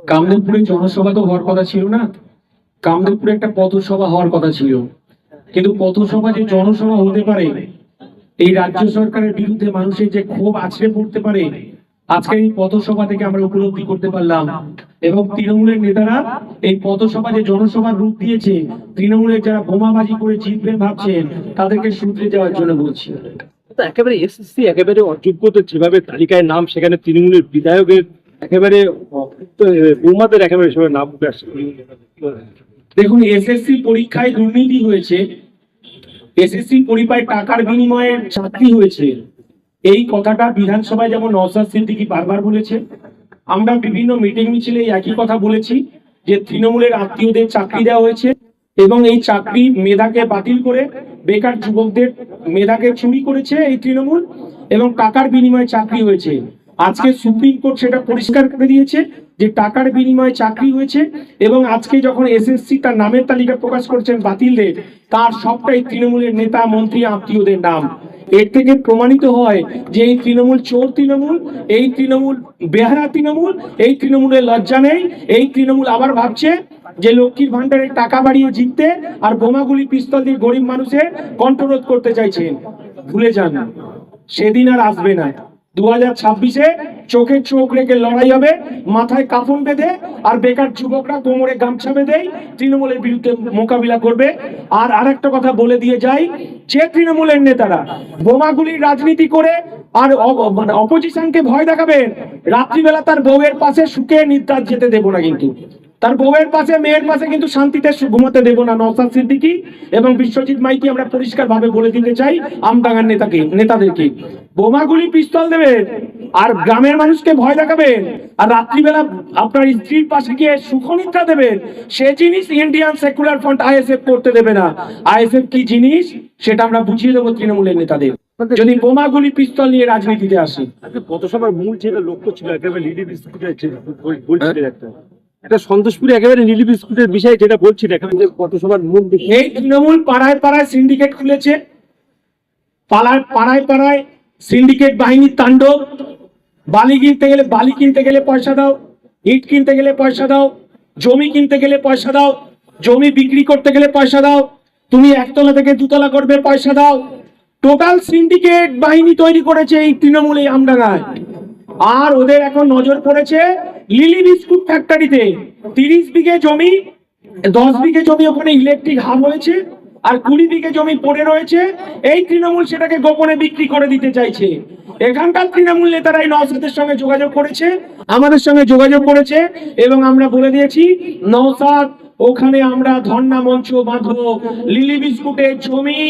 কামদেবপুরে জনসভা তো হওয়ার কথা ছিল না? কামদেবপুরে একটা পথসভা হওয়ার কথা ছিল। কিন্তু পথসভা যে জনসভা হতে পারে, এই রাজ্য সরকারের বিরুদ্ধে মানুষের যে ক্ষোভ আছড়ে পড়তে পারে, আজকে এই পথসভা থেকে আমরা উপলব্ধি করতে পারলাম। এবং তৃণমূলের নেতারা এই পথসভা যে জনসভার রূপ দিয়েছে, তৃণমূলের যারা বোমাবাজি করে জিতবেন ভাবছেন, তাদেরকে সূত্রে যাওয়ার জন্য বলছি। একেবারে এসএসসি একেবারে অযোগ্যদের যেভাবে তালিকায় নাম, সেখানে তৃণমূলের বিধায়কের একেবারে বৌমাদের একেবারে সেভাবে নাম দেখুন, এসএসসি পরীক্ষায় দুর্নীতি হয়েছে। এসএসসি পরীক্ষায় টাকার বিনিময়ে চাকরি হয়েছে। এই কথাটা বিধানসভায় যেমন নওসাদ সিদ্দিকি বারবার বলেছে, আমরা বিভিন্ন মিটিং মিছিলে একই কথা বলেছি যে তৃণমূলের আত্মীয়দের চাকরি দেওয়া হয়েছে এবং এই চাকরি মেধাকে বাতিল করে বেকার যুবকদের মেধাকে চুরি করেছে এই তৃণমূল এবং টাকার বিনিময়ে চাকরি হয়েছে। আজকে সুপ্রিম কোর্ট সেটা পরিষ্কার করে দিয়েছে যে টাকার বিনিময়ে চাকরি হয়েছে এবং আজকে যখন এসএসসি তার নামের তালিকা প্রকাশ করছেন বাতিলদের, তার সবটাই তৃণমূলের নেতা, মন্ত্রী, আত্মীয়দের নাম। এর থেকে প্রমাণিত হয় যে এই তৃণমূল চোর তৃণমূল, এই তৃণমূল বেহারা তৃণমূল, এই তৃণমূলের লজ্জা নেই, এই তৃণমূল আবার ভাবছে যে লক্ষ্মীর ভান্ডারের টাকা বাড়িয়ে জিততে আর বোমাগুলি পিস্তল দিয়ে গরিব মানুষের কণ্ঠরোধ করতে চাইছেন। ভুলে যান, সেদিন আর আসবে না। দু হাজার ছাব্বিশে চোখে চোখ রেখে লড়াই হবে, মাথায় কাফন বেঁধে আর বেকার যুবকরা কোমরে গামছা বেঁধেই তৃণমূলের বিরুদ্ধে মোকাবিলা করবে। আর আরেকটা কথা বলে দিয়ে যাই, যে তৃণমূলের নেতারা বোমাগুলির রাজনীতি করে আর মানে অপোজিশনকে ভয় দেখাবেন, রাত্রিবেলা তার বউয়ের পাশে সুখে নিদ্রার যেতে দেবো না কিন্তু। তার বউয়ের পাশে, মেয়ের পাশে কিন্তু শান্তিতে ঘুমাতে দেবো না। নওসাদ সিদ্দিকী এবং বিশ্বজিৎ মাইকি আমরা পরিষ্কার ভাবে বলে দিতে চাই, আমডাঙ্গার নেতাকে নেতাদেরকে। বোমাগুলি পিস্তল দেবেন আর গ্রামের মানুষকে ভয় দেখাবেন। আর রাত্রিবেলা আপনার স্ত্রীর পাশে গিয়ে সুখনিদ্রা দেবেন। সে জিনিস ইন্ডিয়ান সেকুলার ফ্রন্ট আইএসএফ করতে দেবে না। আইএসএফ কি জিনিস? সেটা আমরা বুঝিয়ে দেবো তৃণমূলের নেতাদের। যদি বোমাগুলি পিস্তল নিয়ে রাজনীতিতে আসে। পথসভার মূল যেটা লক্ষ্য ছিল, একেবারে একটা সন্তোষপুরে একেবারে নীলি বিস্কুটের বিষয়ে যেটা বলছিলেন একেবারে যে পথসভার মূল বিষয় এই তৃণমূল পাড়ায় পাড়ায় সিন্ডিকেট খুলেছে। পাড়ায় পাড়ায় পাড়ায় সিন্ডিকেট বাহিনীর তাণ্ডব। বালি কিনতে গেলে বালি কিনতে গেলে পয়সা দাও, ইট কিনতে গেলে পয়সা দাও, জমি কিনতে গেলে পয়সা দাও, জমি বিক্রি করতে গেলে পয়সা দাও, তুমি একতলা থেকে দুতলা করবে পয়সা দাও। টোটাল সিন্ডিকেট বাহিনী তৈরি করেছে এই তৃণমূল আমডাঙ্গায় আর ওদের এখন নজর পড়েছে লিলি বিস্কুট ফ্যাক্টরিতে তিরিশ বিঘে জমি, দশ বিঘে জমি ওখানে ইলেকট্রিক হাব হয়েছে, আর কুড়ি বিঘে জমি পড়ে রয়েছে। এই তৃণমূল সেটাকে গোপনে বিক্রি করে দিতে চাইছে। এখানকার তৃণমূল নেতারা এই সঙ্গে যোগাযোগ করেছে, আমাদের সঙ্গে যোগাযোগ করেছে, এবং আমরা বলে দিয়েছি, নওসাদ ওখানে আমরা ধর্ণা মঞ্চ বাঁধবো। লিলি বিস্কুটের জমি,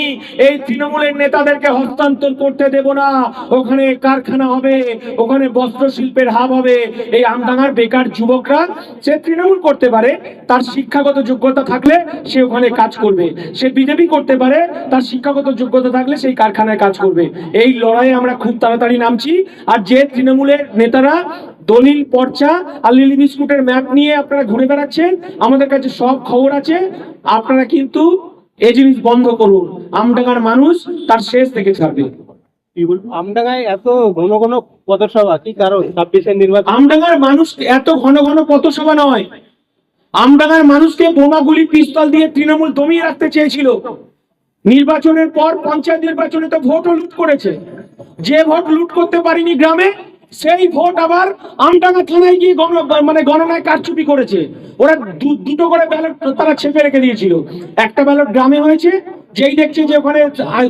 এই তৃণমূলের নেতাদেরকে হস্তান্তর করতে দেব না। ওখানে কারখানা হবে, ওখানে বস্ত্র শিল্পের হাব হবে। এই আমডাঙ্গার বেকার যুবকরা সে তৃণমূল করতে পারে, তার শিক্ষাগত যোগ্যতা থাকলে সে ওখানে কাজ করবে। সে বিজেপি করতে পারে, তার শিক্ষাগত যোগ্যতা থাকলে সেই কারখানায় কাজ করবে। এই লড়াইয়ে আমরা খুব তাড়াতাড়ি নামছি। আর যে তৃণমূলের নেতারা দলিল পর্চা আর লিলি বিস্কুটের ম্যাপ নিয়ে আপনারা ঘুরে বেড়াচ্ছেন। আমাদের কাছে সব খবর আছে। আপনারা কিন্তু এই জিনিস বন্ধ করুন। আমডাঙ্গার মানুষ তার শেষ থেকে ছাড়বে। আমডাঙ্গায় এত ঘন ঘন পথসভা কি কারণ? ছাব্বিশের নির্বাচন। আমডাঙ্গার মানুষ এত ঘন ঘন পথসভা নয়। আমডাঙ্গার মানুষকে পিস্তল দিয়ে তৃণমূল দমিয়ে রাখতে চেয়েছিল। নির্বাচনের পর পঞ্চায়েত নির্বাচনে তো ভোটও লুট করেছে। যে ভোট লুট করতে পারিনি গ্রামে সেই ভোট আবার আমডাঙ্গা থানায় গিয়ে গণ মানে গণনায় কারচুপি করেছে। ওরা দুটো করে ব্যালট তারা ছেপে রেখে দিয়েছিল। একটা ব্যালট গ্রামে হয়েছে, যেই দেখছে যে ওখানে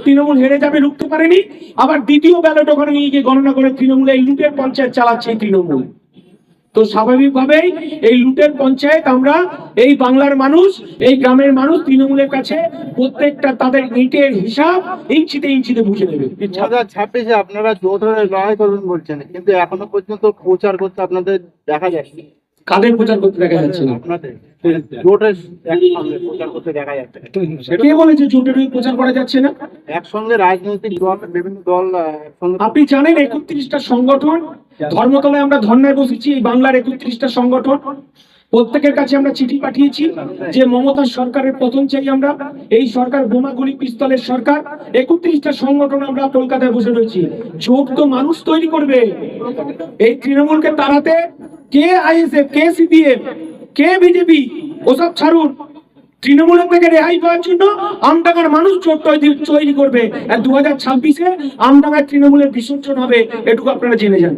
তৃণমূল হেরে যাবে, রুখতে পারেনি। আবার দ্বিতীয় ব্যালট ওখানে নিয়ে গিয়ে গণনা করে তৃণমূল এই লুটের পঞ্চায়েত চালাচ্ছে তৃণমূল। তো স্বাভাবিকভাবেই এই লুটের পঞ্চায়েত আমরা, এই বাংলার মানুষ, এই গ্রামের মানুষ তৃণমূলের কাছে প্রত্যেকটা তাদের ইটের হিসাব ইঞ্চিতে ইঞ্চিতে বুঝে নেবে ছাব্বিশে আপনারা যৌথ লড়াই করবেন বলছেন, কিন্তু এখনও পর্যন্ত প্রচার করতে আপনাদের দেখা যাচ্ছে। কাদের প্রচার করতে দেখা যাচ্ছে না? প্রচার। কে বলেছে জোটের করা যাচ্ছে না? একসঙ্গে রাজনৈতিক দল বিভিন্ন দল আপনি জানেন একত্রিশটা সংগঠন ধর্মতলায় আমরা ধর্নায় বসেছি এই বাংলার একত্রিশটা সংগঠন। প্রত্যেকের কাছে আমরা চিঠি পাঠিয়েছি যে মমতা সরকারের পতন চাই আমরা। এই সরকার বোমাগুলি, পিস্তলের সরকার। একত্রিশটা সংগঠন আমরা কলকাতায় বসে রয়েছি। জোট তো মানুষ তৈরি করবে। এই তৃণমূলকে তাড়াতে কে আইএসএফ, কে সিপিএম, কে বিজেপি, ওসব ছাড়ুন। তৃণমূলের থেকে রেহাই পাওয়ার জন্য আমডাঙ্গার মানুষ জোট তৈরি করবে। আর দু হাজার ছাব্বিশে আমডাঙ্গার তৃণমূলের বিসর্জন হবে। এটুকু আপনারা জেনে যান।